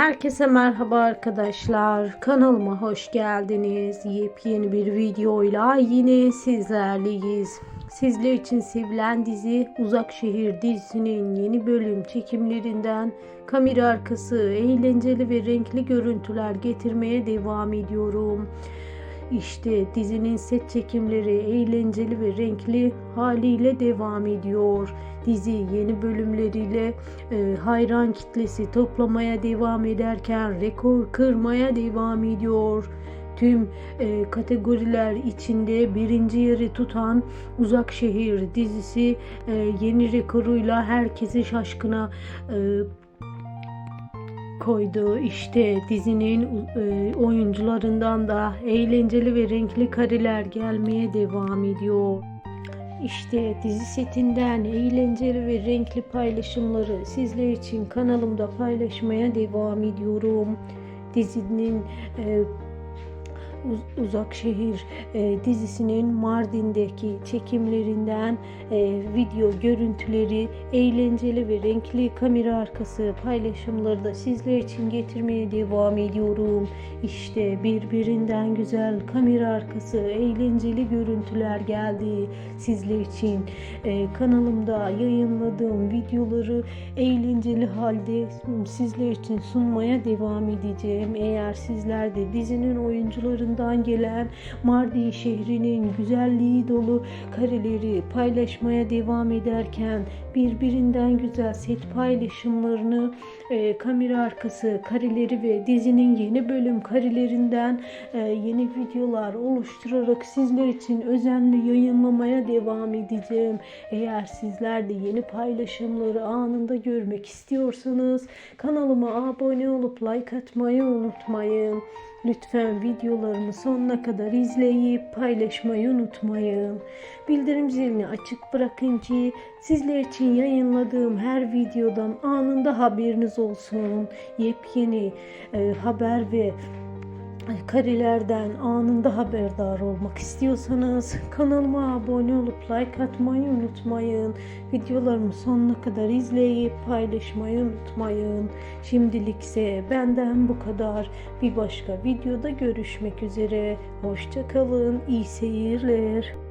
Herkese merhaba arkadaşlar. Kanalıma hoş geldiniz. Yepyeni bir videoyla yine sizlerleyiz. Sizler için sevilen dizi Uzak Şehir dizisinin yeni bölüm çekimlerinden kamera arkası eğlenceli ve renkli görüntüler getirmeye devam ediyorum. İşte dizinin set çekimleri eğlenceli ve renkli haliyle devam ediyor. Dizi yeni bölümleriyle e, hayran kitlesi toplamaya devam ederken rekor kırmaya devam ediyor. Tüm e, kategoriler içinde birinci yeri tutan Uzak Şehir dizisi e, yeni rekoruyla herkesi şaşkına e, koydu. İşte dizinin e, oyuncularından da eğlenceli ve renkli kareler gelmeye devam ediyor. İşte dizi setinden eğlenceli ve renkli paylaşımları sizler için kanalımda paylaşmaya devam ediyorum. Dizinin e, Uz- Uzak Şehir e, dizisinin Mardin'deki çekimlerinden e, video görüntüleri, eğlenceli ve renkli kamera arkası paylaşımları da sizler için getirmeye devam ediyorum. İşte birbirinden güzel kamera arkası eğlenceli görüntüler geldi sizler için. E, kanalımda yayınladığım videoları eğlenceli halde sizler için sunmaya devam edeceğim. Eğer sizler de dizinin oyuncularından gelen Mardin şehrinin güzelliği dolu kareleri paylaşmaya devam ederken birbirinden güzel set paylaşımlarını e, kamera arkası kareleri ve dizinin yeni bölüm karelerinden e, yeni videolar oluşturarak sizler için özenli yayınlamaya devam edeceğim. Eğer sizler de yeni paylaşımları anında görmek istiyorsanız kanalıma abone olup like atmayı unutmayın. Lütfen videolarımı sonuna kadar izleyip paylaşmayı unutmayın. Bildirim zilini açık bırakın ki sizler için yayınladığım her videodan anında haberiniz olsun. Yepyeni e, haber ve karelerden anında haberdar olmak istiyorsanız kanalıma abone olup like atmayı unutmayın. Videolarımı sonuna kadar izleyip paylaşmayı unutmayın. Şimdilikse benden bu kadar. Bir başka videoda görüşmek üzere. Hoşçakalın. İyi seyirler.